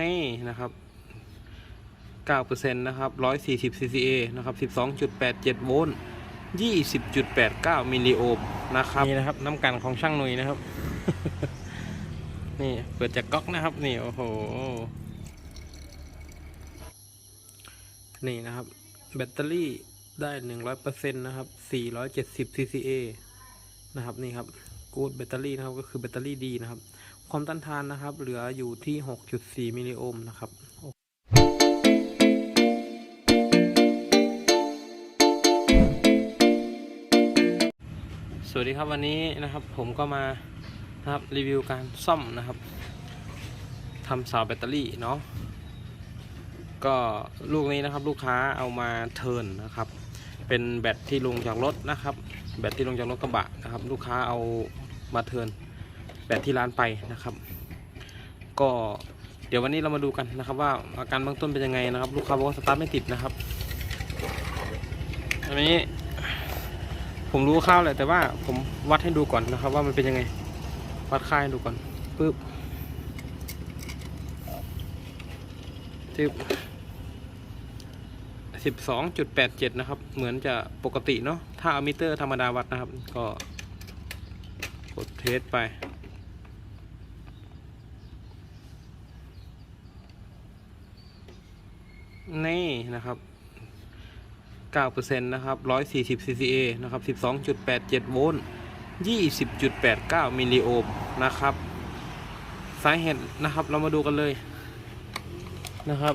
นี่นะครับ9%นะครับ140 CCA นะครับ12.87 โวลต์20.89 มิลลิโอห์มนะครับนี่นะครับน้ำกันของช่างหนุยนะครับ นี่เปิดจากก๊อกนะครับ นี่โอ้โหนี่นะครับ แบตเตอรี่ได้ 100%นะครับ470 CCA นะครับนี่ครับกูดแบตเตอรี่นะครับก็คือแบตเตอรี่ดีนะครับ ความต้านทานนะครับ เหลืออยู่ที่ 6.4 มิลลิโอห์มนะครับสวัสดีครับวันนี้นะครับผมก็มานะครับรีวิวการซ่อมนะครับทำเสาแบตเตอรี่เนาะก็ลูกนี้นะครับลูกค้าเอามาเทินนะครับ เป็นแบตที่ลงจากรถนะครับ แบตที่ลงจากรถกระบะนะครับ ลูกค้าเอามาเทิน แบตที่ร้านไปนะครับ ก็เดี๋ยววันนี้เรามาดูกันนะครับ ว่าอาการเบื้องต้นเป็นยังไงนะครับ ลูกค้าบอกว่าสตาร์ทไม่ติดนะครับอันนี้ผมรู้ข้าวแหละแต่ว่าผมวัดให้ดูก่อนนะครับ ว่ามันเป็นยังไง วัดค่าให้ดูก่อนปึ๊บจึบสิบสองจุดแปดเจ็ดนะครับ เหมือนจะปกติเนาะถ้าเอามิเตอร์ธรรมดาวัดนะครับ ก็กดเทสไป นี่นะครับ9%นะครับ140 CCA นะครับ12.87 โวลต์ 20.89 มิลลิโอห์มนะครับ สาเหตุนะครับ เรามาดูกันเลยนะครับ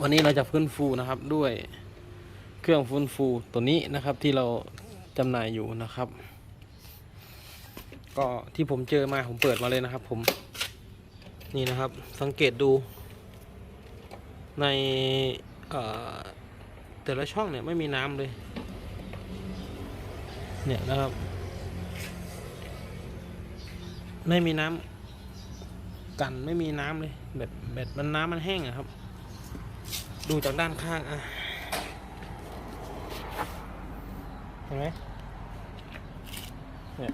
วันนี้เราจะฟื้นฟูนะครับด้วยเครื่องฟื้นฟูตัวนี้นะครับที่เราจำหน่ายอยู่นะครับ ก็ที่ผมเจอมาผมเปิดมาเลยนะครับ ผมนี่นะครับ สังเกตดู ในแต่ละช่องเนี่ยไม่มีน้ำเลย เนี่ยนะครับ ไม่มีน้ำกันไม่มีน้ำเลยแบตแบตมันน้ำมันแห้งอะครับ ดูจากด้านข้างอะเห็นไหมเนี่ย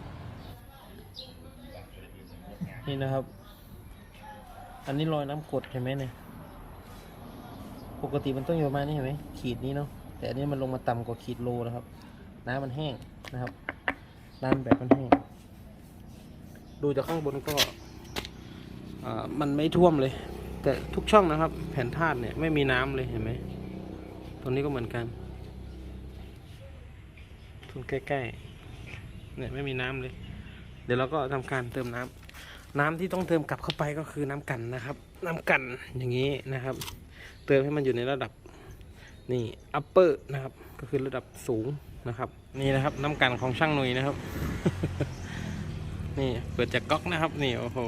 นี่นะครับ อันนี้รอยน้ำกดเห็นไหมเนี่ย ปกติมันต้องอยู่ประมาณนี้เห็นไหมขีดนี้เนาะแต่อันนี้มันลงมาต่ำกว่าขีดโลนะครับ น้ำมันแห้งนะครับน้ำแบบมันแห้งดูจากข้างบนก็มันไม่ท่วมเลย แต่ทุกช่องนะครับ แผ่นธาตุเนี่ยไม่มีน้ำเลยเห็นไหมตรงนี้ก็เหมือนกันตรงใกล้ๆเนี่ยไม่มีน้ำเลย เดี๋ยวเราก็ทำการเติมน้ำน้ำที่ต้องเติมกลับเข้าไปก็คือน้ำกันนะครับ น้ำกันอย่างนี้นะครับ เติมให้มันอยู่ในระดับนี่ upper นะครับ ก็คือระดับสูงนะครับ นี่นะครับน้ำกันของช่างหนุยนะครับ นี่เปิดจากก๊อกนะครับ นี่โอ้โห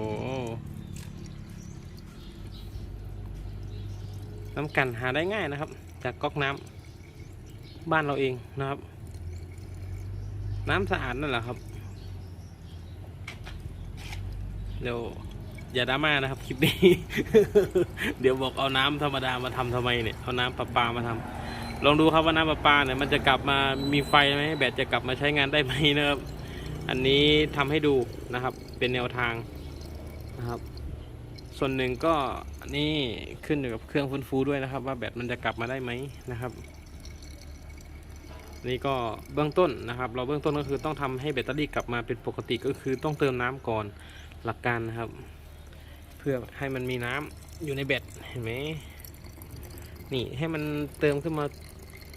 น้ำกันหาได้ง่ายนะครับ จากก๊อกน้ำบ้านเราเองนะครับ น้ำสะอาดนั่นแหละครับเดี๋ยว อย่าดราม่านะครับคลิปนี้ เดี๋ยวบอกเอาน้ำธรรมดามาทำทำไมเนี่ยเอาน้ำประปามาทำลองดูครับว่าน้ำประปาเนี่ยมันจะกลับมามีไฟไหมแบตจะกลับมาใช้งานได้ไหมนะครับ อันนี้ทำให้ดูนะครับ เป็นแนวทางนะครับ ส่วนหนึ่งก็นี่ขึ้นอยู่กับเครื่องฟื้นฟูด้วยนะครับ ว่าแบตมันจะกลับมาได้ไหมนะครับนี่ก็เบื้องต้นนะครับ เราเบื้องต้นก็คือต้องทำให้แบตเตอรี่กลับมาเป็นปกติก็คือต้องเติมน้ำก่อนหลักการนะครับื่อให้มันมีน้ำอยู่ในแบตเห็นไหมนี่ให้มันเติมขึ้นมา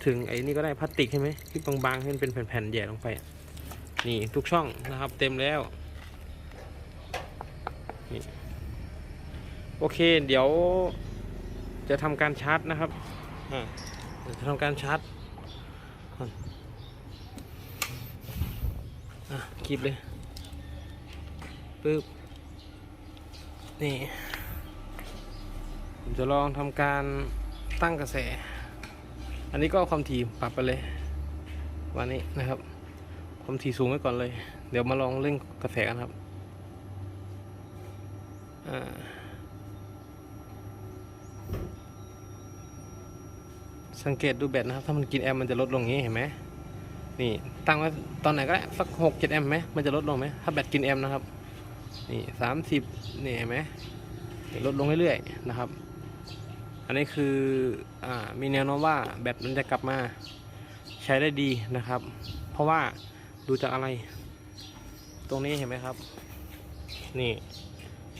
ถึงไอ้นี่ก็ได้พลาสติกใช่ไหมที่บางๆให้มันเป็นแผ่นๆแหย่ลงไป นี่ทุกช่องนะครับเต็มแล้วนี่โอเค เดี๋ยวจะทำการชาร์จนะครับอ่าเดี๋ยวจะทำการชาร์จอนอะคลิปเลยปึ๊บ นี่ ผมจะลองทำการตั้งกระแส อันนี้ก็เอาความถี่ปรับไปเลย วันนี้นะครับ ความถี่สูงไว้ก่อนเลย เดี๋ยวมาลองเร่งกระแสกันครับอ่าสังเกตดูแบตนะครับ ถ้ามันกินแอมมันจะลดลงอย่างนี้เห็นไหมนี่ตั้งไว้ตอนไหนก็ได้สักหกเจ็ดแอมไหมมันจะลดลงไหมถ้าแบตกินแอมนะครับ นี่สามสิบเนี่ยเห็นไหมลดลงเรื่อยๆนะครับ อันนี้คืออมีแนวโน้มว่าแบตมันจะกลับมาใช้ได้ดีนะครับ เพราะว่าดูจากอะไร ตรงนี้เห็นไหมครับ นี่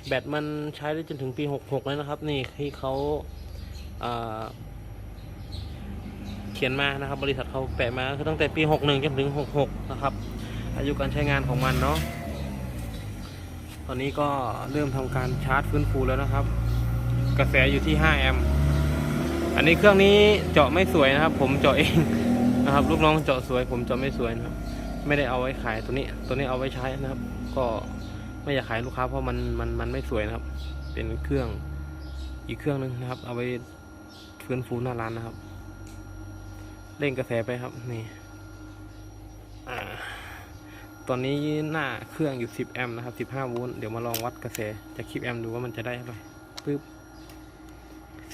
แบตมันใช้ได้จนถึงปี 66 แล้วนะครับ นี่ที่เขาอ่าเขียนมานะครับ บริษัทเขาแปะมาคือตั้งแต่ปี 61 จนถึง 66 นะครับ อายุการใช้งานของมันเนาะ อนนี้ก็เริ่มทำการชาร์จฟื้นฟูแล้วนะครับ กระแสอยู่ที่ 5 แอมป์อันนี้เครื่องนี้เจาะไม่สวยนะครับ ผมเจาะเองนะครับ ลูกน้องเจาะสวย ผมเจาะไม่สวยนะครับ ไม่ได้เอาไว้ขายตัวนี้ ตัวนี้เอาไว้ใช้นะครับ ก็ไม่อยากขายลูกค้าเพราะมันมันมันไม่สวยนะครับ เป็นเครื่องอีกเครื่องหนึงนะครับ เอาไว้ฟื้นฟูหน้าร้านนะครับ เร่งกระแสไปครับนี่อ่า ตอนนี้หน้าเครื่องอยู่ 10 แอมป์นะครับ 15 โวลต์ เดี๋ยวมาลองวัดกระแสจากคลิปแอมป์ดูว่ามันจะได้เท่าไหร่ปึ๊บ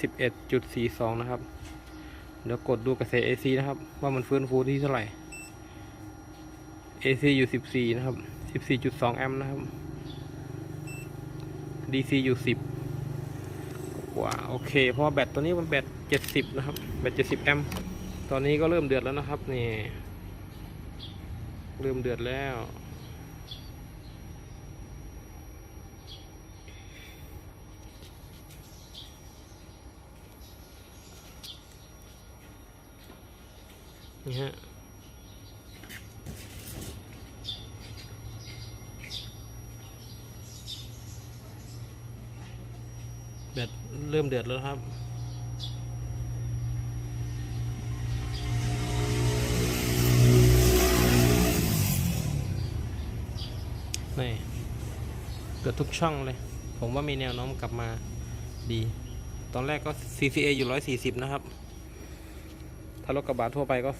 11.42 นะครับ เดี๋ยวกดดูกระแส AC นะครับ ว่ามันฟื้นฟูที่เท่าไหร่ AC อยู่ 14 นะครับ 14.2 แอมป์นะครับ DC อยู่ 10 กว่า โอเค เพราะแบตตัวนี้มันแบต 70 นะครับ แบต 70 แอมป์ ตอนนี้ก็เริ่มเดือดแล้วนะครับ นี่ เริ่มเดือดแล้ว นี่ฮะแบตเริ่มเดือดแล้วครับ เกือบทุกช่องเลย ผมว่ามีแนวโน้มกลับมาดี ตอนแรกก็ CCA อยู่140นะครับ ถ้ารถกระบะทั่วไปก็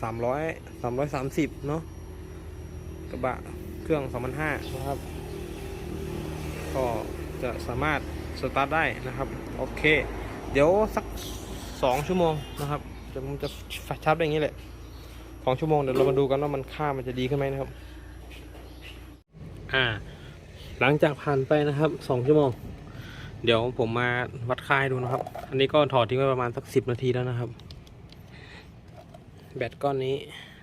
สามร้อยสามร้อยสามสิบเนาะ กระบะเครื่องสองพันห้านะครับ ก็จะสามารถสตาร์ทได้นะครับ โอเค เดี๋ยวสักสองชั่วโมงนะครับจะผมจะชาร์จได้อย่างนี้แหละสองชั่วโมงเดี๋ยวเรามาดูกันว่ามันค่ามันจะดีขึ้นไหมนะครับ อ่า หลังจากผ่านไปนะครับสองชั่วโมง เดี๋ยวผมมาวัดค่าให้ดูนะครับ อันนี้ก็ถอดทิ้งไว้ประมาณสักสิบนาทีแล้วนะครับ แบตก้อนนี้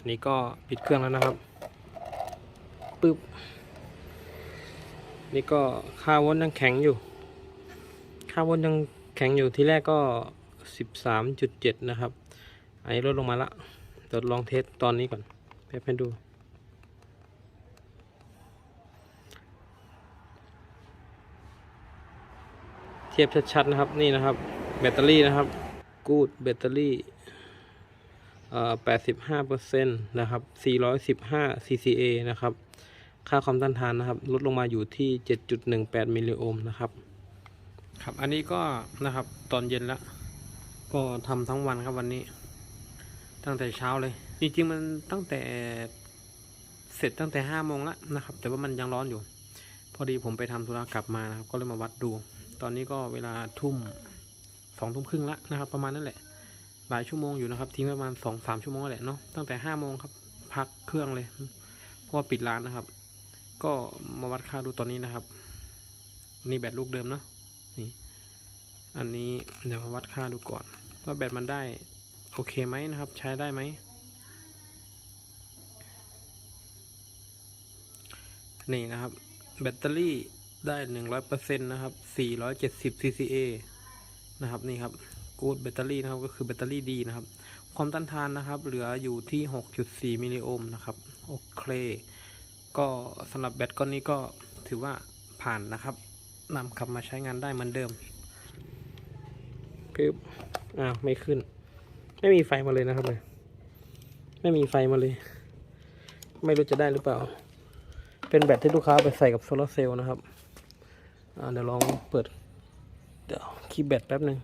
นี่ก็ปิดเครื่องแล้วนะครับปึ๊บนี่ก็ค่าวนยังแข็งอยู่ ค่าวนยังแข็งอยู่ที่แรกก็สิบสามจุดเจ็ดนะครับ อันนี้ลดลงมาละเดี๋ยวลองเทสตอนนี้ก่อนแป๊บให้ดู ทียบชัดๆนะครับนี่นะครับ แบตเตอรี่นะครับ กูดแบตเตอรี่แปดสิบห้าเปอร์เซ็นต์นะครับสี่ร้อยสิบห้า CCA นะครับ ค่าความต้านทานนะครับ ลดลงมาอยู่ที่เจ็ดจุดหนึ่งแปดมิลลิโอห์มนะครับ ครับ อันนี้ก็นะครับตอนเย็นแล้วก็ทำทั้งวันครับวันนี้ ตั้งแต่เช้าเลย จริงๆมันตั้งแต่เสร็จตั้งแต่ห้าโมงแล้วนะครับ แต่ว่ามันยังร้อนอยู่ พอดีผมไปทำธุระกลับมานะครับ ก็เลยมาวัดดู ตอนนี้ก็เวลาทุ่มสองทุ่มครึ่งละนะครับ ประมาณนั้นแหละหลายชั่วโมงอยู่นะครับ ทิ้งประมาณสองสามชั่วโมงแหละเนาะตั้งแต่ห้าโมงครับ พักเครื่องเลยเพราะว่าปิดร้านนะครับ ก็มาวัดค่าดูตอนนี้นะครับ นี่แบตลูกเดิมเนาะนี่ อันนี้เดี๋ยวมาวัดค่าดูก่อนว่าแบตมันได้ โอเคไหมนะครับ ใช้ได้ไหมนี่นะครับ แบตเตอรี่ ได้หนึ่งร้อยเปอร์เซ็นต์นะครับสี่ร้อยเจ็ดสิบ CCA นะครับนี่ครับกูดแบตเตอรี่นะครับก็คือแบตเตอรี่ดีนะครับ ความต้านทานนะครับ เหลืออยู่ที่6.4มิลลิโอห์มนะครับโอเค ก็สำหรับแบตก้อนนี้ก็ถือว่าผ่านนะครับนำขับมาใช้งานได้เหมือนเดิมปึ๊บอ้าวไม่ขึ้น ไม่มีไฟมาเลยนะครับเลยไม่มีไฟมาเลย ไม่รู้จะได้หรือเปล่า เป็นแบตที่ลูกค้าไปใส่กับโซลาร์เซลล์นะครับ เดี๋ยวลองเปิดเดี๋ยวคีย์แบตแป๊บหนึ่ง